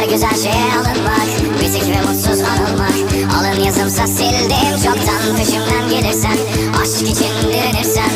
Her güzel şeye alınmak Bitik ve mutsuz anılmak. Alın yazımsa sildim çoktan Peşimden gelirsen Aşk için direnirsen